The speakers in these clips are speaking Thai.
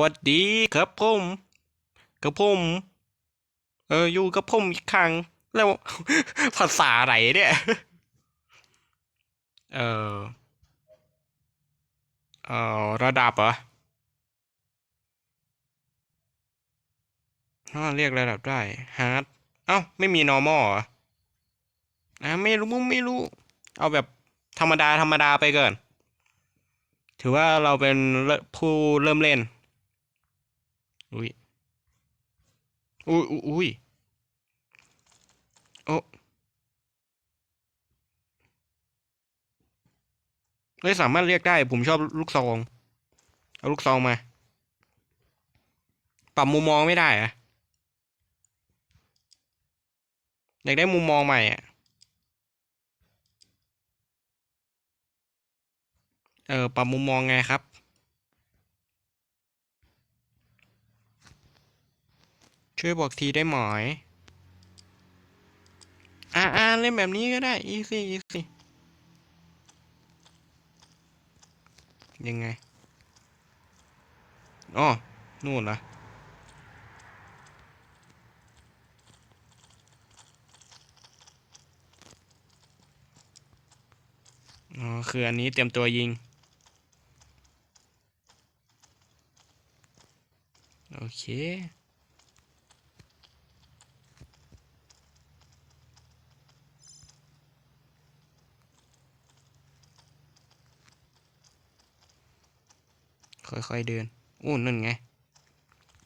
วัสดีครับผมกับผมเอออยู่กับผมอีกครั้งแล้วภาษาไหนเนี่ย เออเออระดับเหรออ๋อเรียกระดับได้ฮาร์ดเอ้า ไม่มี normal เหรออ่าไม่รู้ไม่รู้ เอาแบบธรรมดาธรรมดาไปก่อน ถือว่าเราเป็นผู้เริ่มเล่น อุ้ยอุ้ยอุ้ยโอ้เฮ้ยสามารถเรียกได้ ผมชอบลูกซอง เอาลูกซองมา ปรับมุมมองไม่ได้อะอยากได้มุมมองใหม่อะเออปรับมุมมองไงครับ ช่วยบอกทีได้ไหมอ่าอ่าเล่นแบบนี้ก็ได้ easy easy ยังไงอ๋อนู่นเหรออ๋อ คืออันนี้เตรียมตัวยิง โอเค ค่อยๆเดินอู้นั่นไง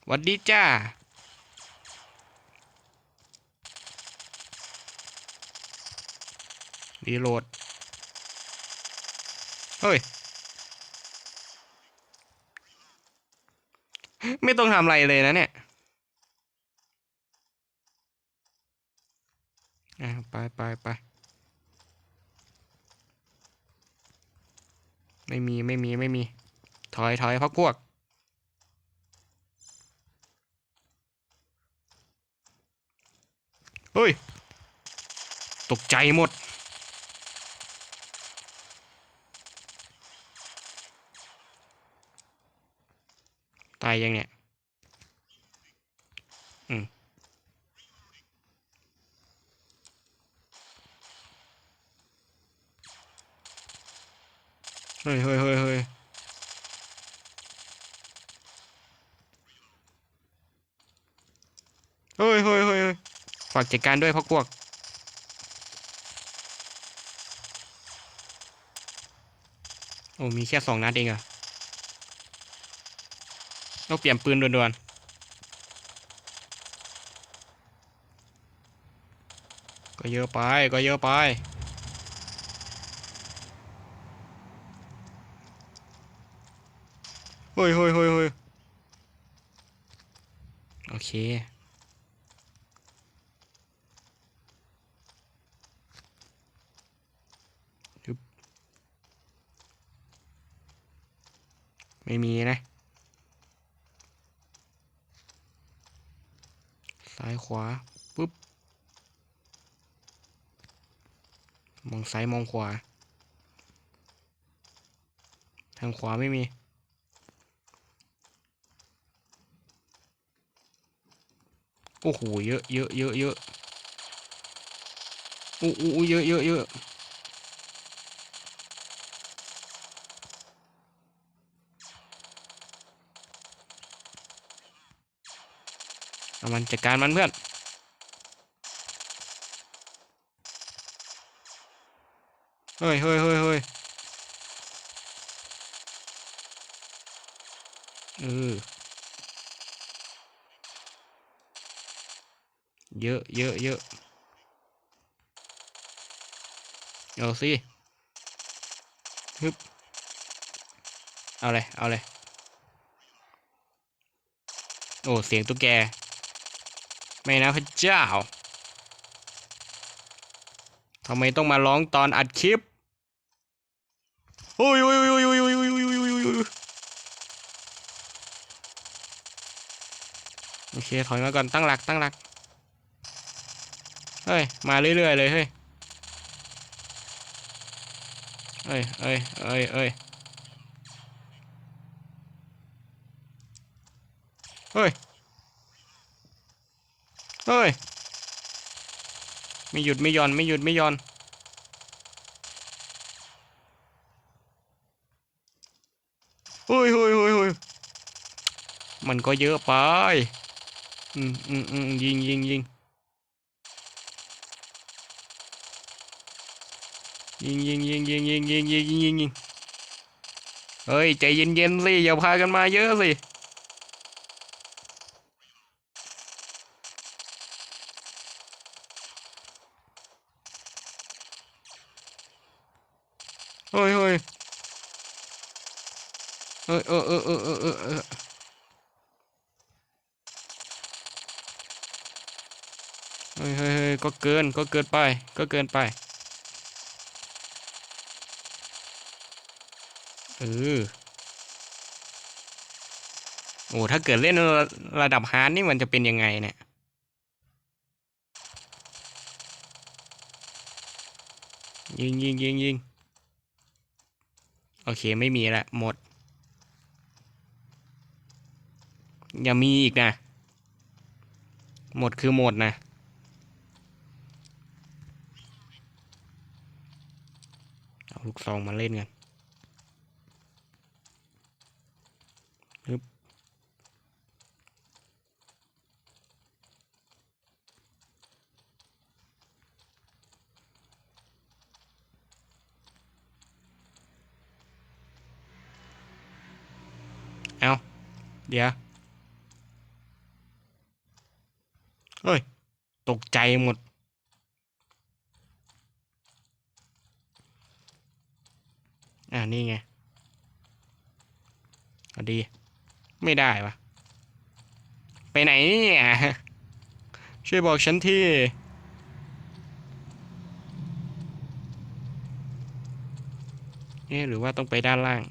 วัดดีจ้า รีโหลด เฮ้ย ไม่ต้องทำอะไรเลยนะเนี่ย อะไปไปไป ไม่มี ไม่มี ไม่มี ถ อยถอยพักพวก เฮ้ย ตกใจหมด ตายยังเนี่ย อืมเฮ้ยเฮ้ยเฮ้ยเฮ้ย เฮ้ยเฮ้ยเฮ้ยฝากจัดการด้วยพักพวก โอ้มีแค่สองนัดเองอะต้องเปลี่ยนปืนด่วนๆ ก็เยอะไป ก็เยอะไปเฮ้ยเฮ้ยเฮ้ยเฮ้ยโอเค ไม่มีนะ ซ้ายขวาปุ๊บ มองซ้ายมองขวา ทางขวาไม่มี โอ้โห เยอะเยอะเยอะเยอะอู้อู้อู้เยอะเยอะเยอะเอา มันจัดการมันเพื่อนเฮ้ยเฮ้ยเฮ้ยเฮ้ยเออเยอะเยอะเยอะเอาสิฮึบเอาเลย เอาเลย โอ้ เสียงตุ๊กแก ไม่นะพระเจ้าทำไมต้องมาร้องตอนอัดคลิปโอ้ยโอ้ยโอ้ยโอ้ยโอ้ยโอ้ยโอ้ยโอ้ยโอ้ยโอ้ยโอเคถอยมาก่อนตั้งหลักตั้งหลักเฮ้ยมาเรื่อยๆเลยเฮ้ยเอ้ยเอ้ยเอ้ยเอ้ยเฮ้ย เฮ้ย ไม่หยุดไม่หย่อนไม่หยุดไม่หย่อนเฮ้ยเฮ้ยเฮ้ยเฮ้ยมันก็เยอะไป อืมอืมอืมยิงยิงยิงยิงยิงยิงยิงยิงยิงยิงยิงยิงยิงเฮ้ยใจเย็นๆสิอย่าพากันมาเยอะสิ เฮ้ยเฮ้ยเออเออเออเออเออเออเออเฮ้ยเฮ้ยเฮ้ย ก็เกินก็เกินไป ก็เกินไป เออ โอ้ ถ้าเกิดเล่นระระดับฮาร์ดนี่มันจะเป็นยังไงเนี่ย ยิงยิงยิงยิงโอเคไม่มีละหมด อย่ามีอีกนะ หมดคือหมดนะ เอา ลูกซองมาเล่นกันฮึบเอาเดี๋ยว เฮ้ย ตกใจหมด อ่า นี่ไงอดี ไม่ได้ปะไปไหนเนี่ยช่วยบอกฉันที่เอ๊หรือว่าต้องไปด้านล่าง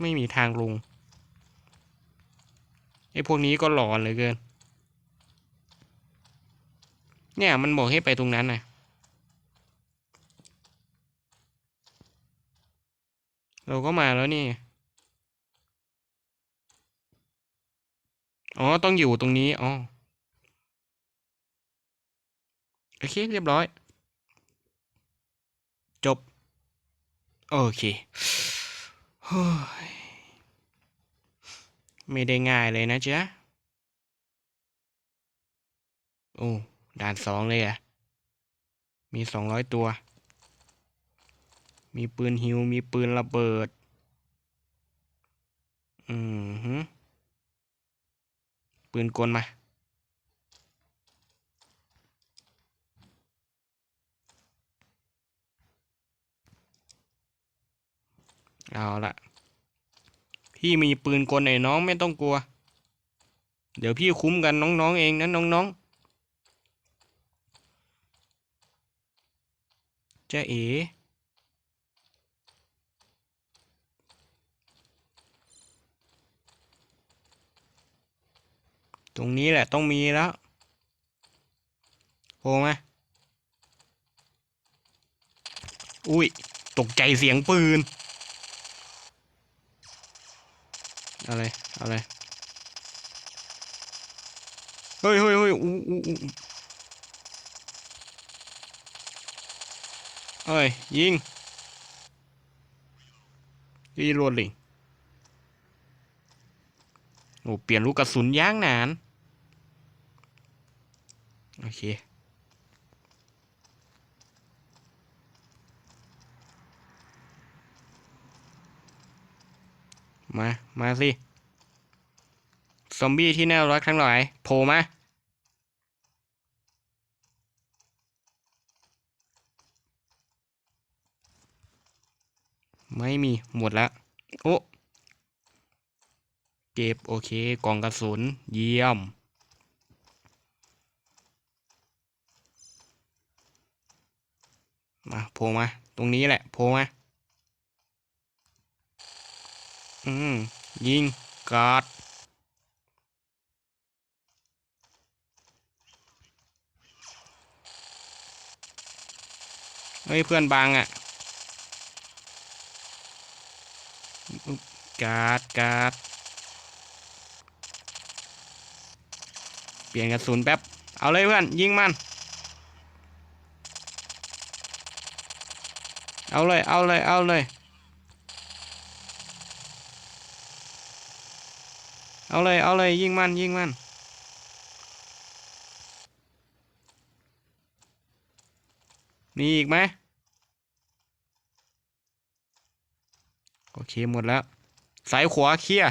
ไม่มีทางลงไอ้พวกนี้ก็หลอนเหลือเกิน เนี่ยมันบอกให้ไปตรงนั้นนะ เราก็มาแล้วนี่ อ๋อ ต้องอยู่ตรงนี้ อ๋อ โอเค เรียบร้อย จบ โอเคเฮ้ยไม่ได้ง่ายเลยนะจ๊ะ โอ้ ด่านสองเลยอะ มีสองร้อยตัว มีปืนฮิว มีปืนระเบิด อืมฮึปืนกลมา เอาละพี่มีปืนกลไอ้น้องไม่ต้องกลัว เดี๋ยวพี่คุ้มกันน้องๆเองนะน้องๆจะเอ๋ ตรงนี้แหละต้องมีแล้วโผล่มาอุ้ย ตกใจเสียงปืน อะไร อะไร เฮ้ยเฮ้ยเฮ้ยอู้อู้อู้เฮ้ย ยิงรีโหลดลิงโอ้เปลี่ยนลูกกระสุนย่างนาน โอเคมา มาสิ ซอมบี้ที่น่ารักทั้งหลายโผล่มาไม่มีหมดแล้ว โอ้ เก็บ โอเค กล่องกระสุน เยี่ยม มาโผล่มา ตรงนี้แหละโผล่มา อืม ยิงกอดเฮ้ยเพื่อนบางอะ่ะกาดกาดเปลี่ยนกระสุนแป๊บ เอาเลยเพื่อน ยิงมัน เอาเลย เอาเลย เอาเลย เอาเลย เอาเลย ยิงมัน ยิงมันมีอีกไหมโอเค หมดแล้ว สายขวาเคลีย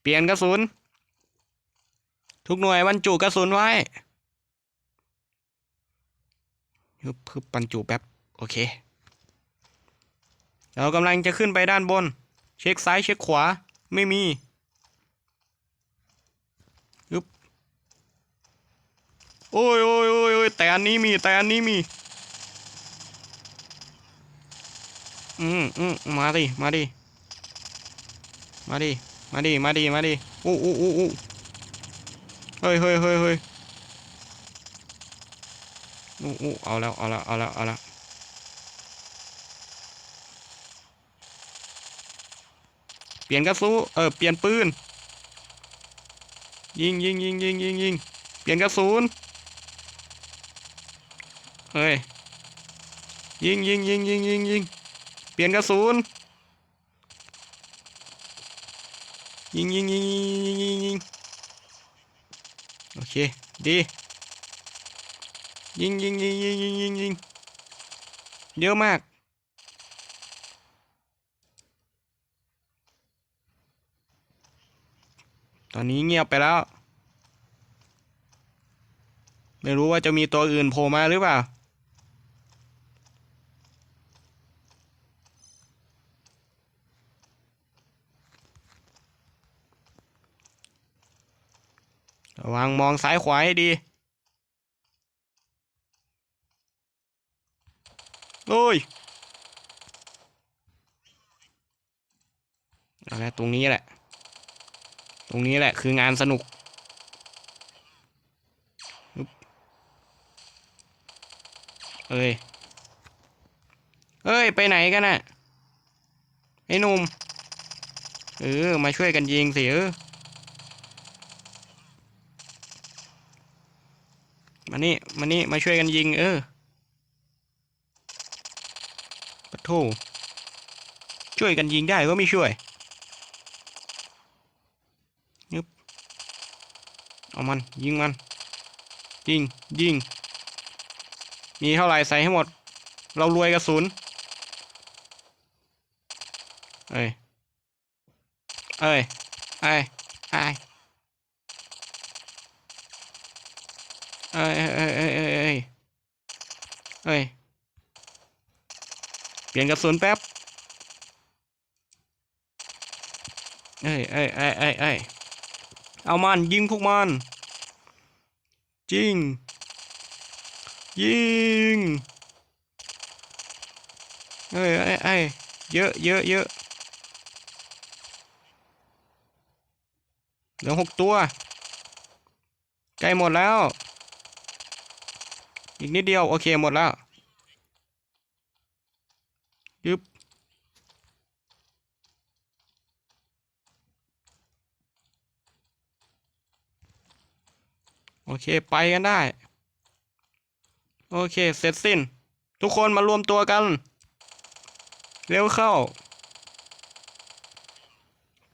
เปลี่ยนกระสุน ทุกหน่วยบรรจุกระสุนไว้ ฮึบฮึบบรรจุแป๊บโอเค เรากำลังจะขึ้นไปด้านบน เช็คซ้ายเช็คขวาไม่มีฮึบโอ้ยโอ้ยโอ้ยโอ้ยแต่อันนี้มีแต่อันนี้มี อืมอืมมาดิมาดิมาดิมาดิมาดิมาดิอู้อู้อู้อู้เฮ้ยเฮ้ยเฮ้ยเฮ้ย อู้อู้เอาแล้ว เอาแล้ว เอาแล้ว เอาแล้ว เปลี่ยนกระสุนเออ เปลี่ยนปืน ยิงยิงยิงยิงยิงยิงเปลี่ยนกระสุน เฮ้ย ยิงยิงยิงยิงยิงยิงเปลี่ยนกระสุน ยิงยิงยิงยิงยิงยิงยิงโอเค ดี ยิงยิงยิงยิงยิงยิงยิงเยอะมาก ตอนนี้เงียบไปแล้ว ไม่รู้ว่าจะมีตัวอื่นโผล่มาหรือเปล่าระวังมองซ้ายขวาให้ดี โอ้ยเอาละตรงนี้แหละ ตรงนี้แหละคืองานสนุก เอ้ย เอ้ย ไปไหนกันน่ะ ไอ้หนุ่ม เออ มาช่วยกันยิงสิเออมานี่ มานี่ มาช่วยกันยิง เออ ปะโถช่วยกันยิงได้ก็ไม่ช่วยยึบเอามันยิงมันยิงยิงมีเท่าไหร่ใส่ให้หมด เรารวยกระสุนเอ้ยเอ้ยเอ้ยเอ้ย เอ้ยเอ้ยเอ้ยเอ้ยเอ้ยเอ้ย เปลี่ยนกระสุนแป๊บเอ้ยเอ้ยเอ้ยเอ้ยเอ้ยเอามันยิงพวกมันยิง ยิงเอ้ยเอ้ยเอ้ยเยอะเยอะเยอะเหลือหกตัว ใกล้หมดแล้ว อีกนิดเดียว โอเคหมดแล้ว ยึบโอเคไปกันได้ โอเค เสร็จสิ้น ทุกคนมารวมตัวกัน เร็วเข้า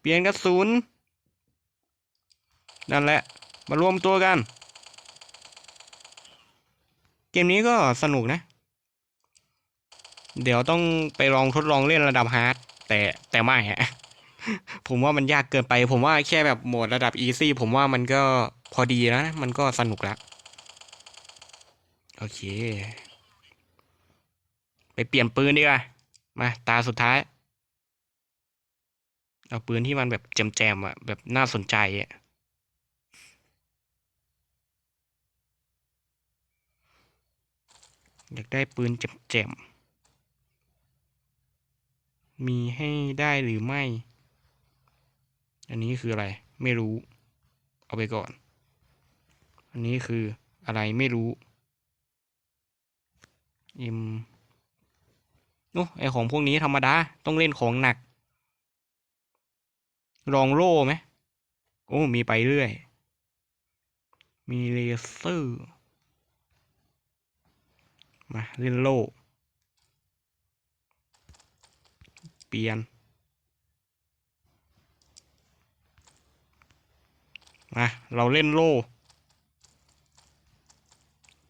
เปลี่ยนกระสุนนั่นแหละ มารวมตัวกัน เกมนี้ก็สนุกนะ เดี๋ยวต้องไปลองทดลองเล่นระดับฮาร์ดแต่แต่ไม่ฮะ ผมว่ามันยากเกินไป ผมว่าแค่แบบโหมดระดับอีซี่ผมว่ามันก็พอดีแล้วนะ มันก็สนุกล้วโอเค ไปเปลี่ยนปืนดีกว่า มาตาสุดท้าย เอาปืนที่มันแบบแจมๆอะ แบบน่าสนใจอะอยากได้ปืนแจมๆ มีให้ได้หรือไม่ อันนี้คืออะไร ไม่รู้ เอาไปก่อน อันนี้คืออะไรไม่รู้อิมโอ้ไอของพวกนี้ธรรมดา ต้องเล่นของหนัก รองโล่ไหมโอ้ มีไปเรื่อย มีเลเซอร์ มา เล่นโล่ เปลี่ยน มา เราเล่นโล่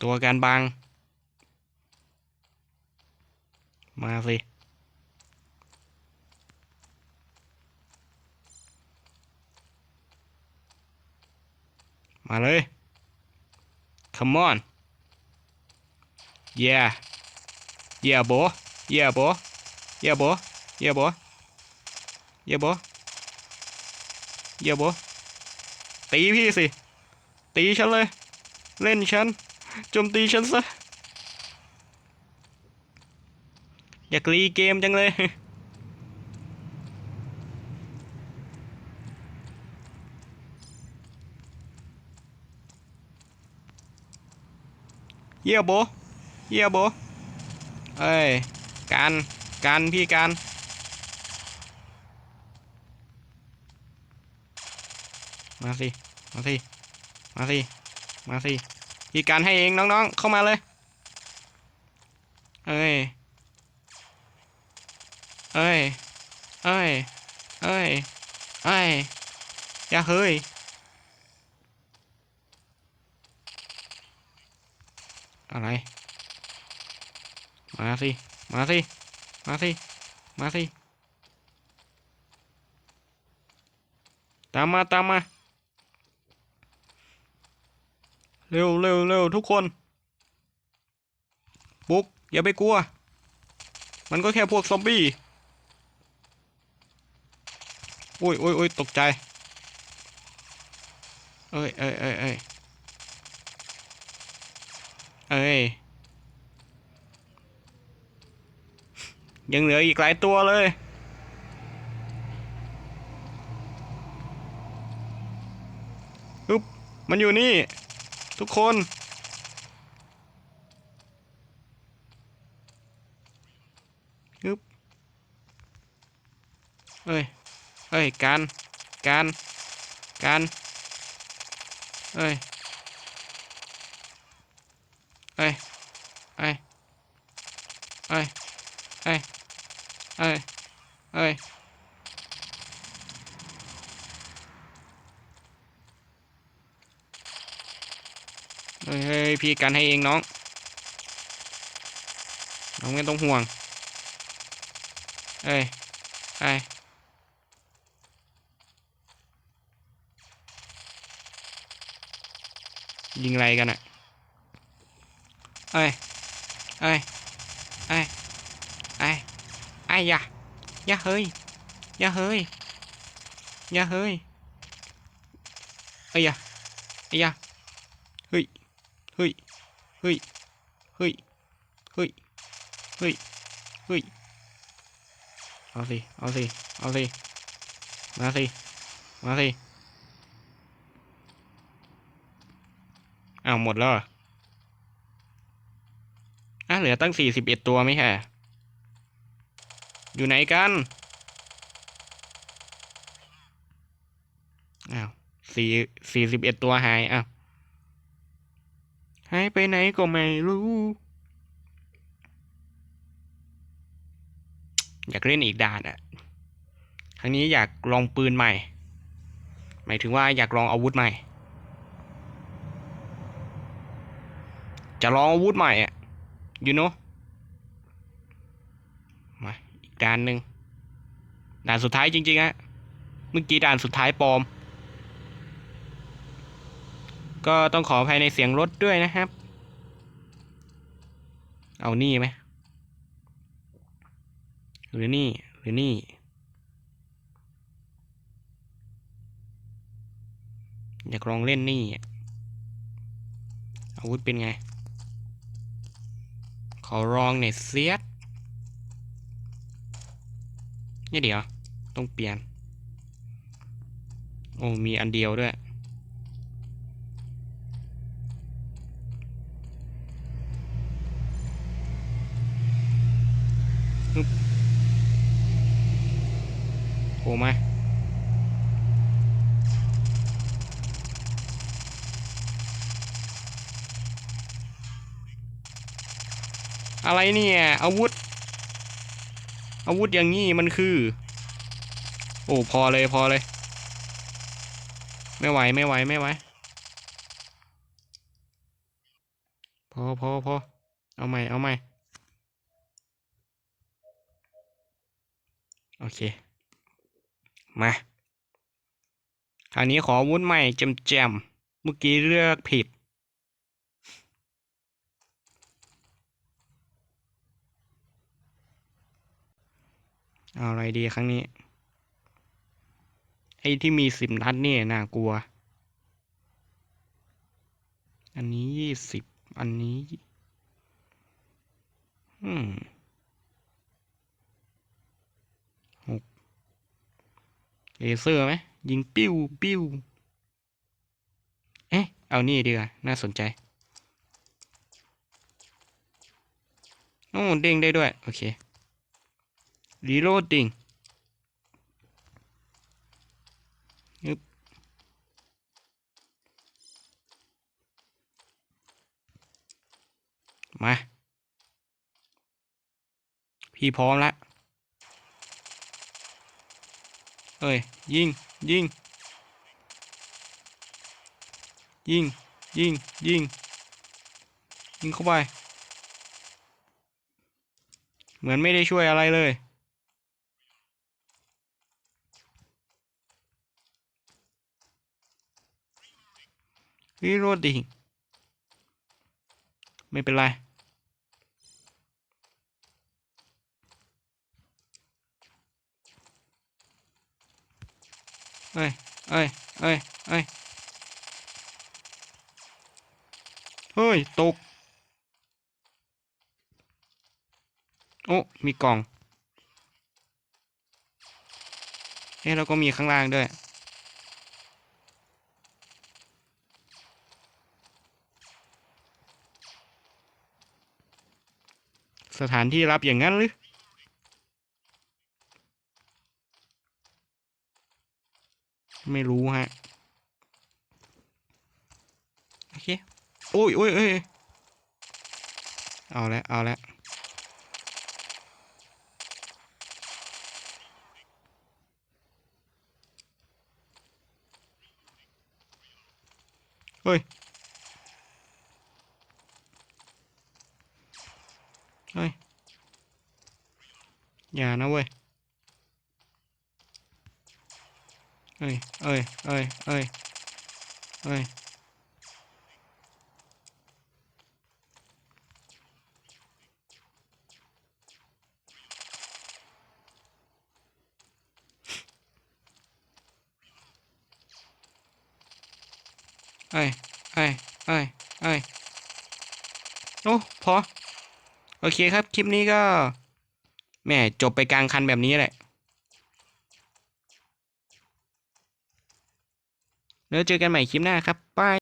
ตัวการบาง มาสิมาเลย come on yeah yeah bo yeah bo yeah bo bro yeah bro yeah bro yeah bro ตีพี่สิ ตีฉันเลย เล่นฉันโจมตีฉันซะ อยากรีเกมจังเลยเยี่ยโบเยี่ยโบเอ้ย การ การพี่การ มาสิ มาสิ มาสิ มาสิพี่การให้เองน้องๆ เข้ามาเลย เอ้ย เอ้ย เอ้ย เอ้ย เอ้ย อย่าเฮ้ย อะไร มาสิ มาสิ มาสิ มาสิ ตามมาตามมา เร็วเร็วเร็วทุกคน บุก อย่าไปกลัว มันก็แค่พวกซอมบี้โอ้ยโอ้ยโอ้ยตกใจ เอ้ยเอ้ยเอ้ยเอ้ยเอ้ย ยังเหลืออีกหลายตัวเลยฮึบมันอยู่นี่ ทุกคนฮึบเอ้ย เอ้ย การ การ การ เอ้ย เอ้ย เอ้ย เอ้ย เอ้ย เอ้ย เอ้ย เฮ้ยพี่กันให้เองน้อง น้องไม่ต้องห่วง เอ้ยเอ้ยยิงอะไรกันอะเอ้ยเอ้ยเอ้ยเอ้ยไอ้ยอย่าอย่าเฮ้ยย่าเฮ้ยย่าเฮ้ยเอ้ยอย่าเอ้ยอย่าเฮ้ย เฮ้ย เฮ้ย เฮ้ย เฮ้ย เฮ้ย เฮ้ย เอาสิ เอาสิ เอาสิ มาสิ มาสิอ้าวหมดแล้วอะเหลือตั้งสี่สิบเอ็ดตัวไหม่ใช่ออยู่ไหนกันอ้าวสี่สี่สิบเอ็ดตัวหายอ้าวหายไปไหนก็ไม่รู้ อยากเล่นอีกด่านอะครั้งนี้อยากลองปืนใหม่ หมายถึงว่าอยากลองอาวุธใหม่ จะลองอาวุธใหม่อะ you know มาอีกด่านหนึ่งด่านสุดท้ายจริงๆฮะ เมื่อกี้ด่านสุดท้ายปลอม ก็ต้องขออภัยในเสียงรถด้วยนะครับ เอานี่ไหม หรือนี่ หรือนี่ อยากลองเล่นนี่ อาวุธเป็นไง ขอลองเนี่ยเสียดนี่เดี๋ยว ต้องเปลี่ยน โอ้ มีอันเดียวด้วยึบ ล่มาอะไรเนี่ย อาวุธ อาวุธอย่างงี้มันคือ โอ้พอเลยพอเลย ไม่ไหวไม่ไหวไม่ไหวพอพอพอเอาใหม่เอาใหม่โอเค มาคราวนี้ขอวุธใหม่แจมแจมๆเมื่อกี้เลือกผิด เอาอะไรดีครั้งนี้ ไอ้ที่มีสิบนัดเนี่ยน่ากลัว อันนี้ยี่สิบอันนี้ อืมหก เลเซอร์ไหมยิงปิ้วปิ้วเอ๊ะ เอานี่ดีกว่า น่าสนใจโอ้เด้งได้ด้วย โอเครีโหลดดิ้งยึบมา พี่พร้อมแล้ว เอ้ยยิงยิงยิงยิงยิงยิงเข้าไป เหมือนไม่ได้ช่วยอะไรเลย รีโรดดิ้งไม่เป็นไร อ้ยเอ้ยเอ้ยเอ้ยเฮ้ย ตก โอ้ มีกล่องเฮ้ยเราก็มีข้างล่างด้วย สถานที่รับอย่างนั้นหรือ ไม่รู้ฮะ โอเค โอ้ยโอ้ยเอ้ยเอาละเอาละเฮ้ย เฮ้ย อย่านะเว้ย เอ้ยเอ้ยเอ้ยเอ้ยเอ้ยเอ้ยเอ้ยเอ้ยเอ้ยโอ้พอ โอเคครับ คลิปนี้ก็แหม่จบไปกลางคันแบบนี้แหละ แล้วเจอกันใหม่คลิปหน้าครับบาย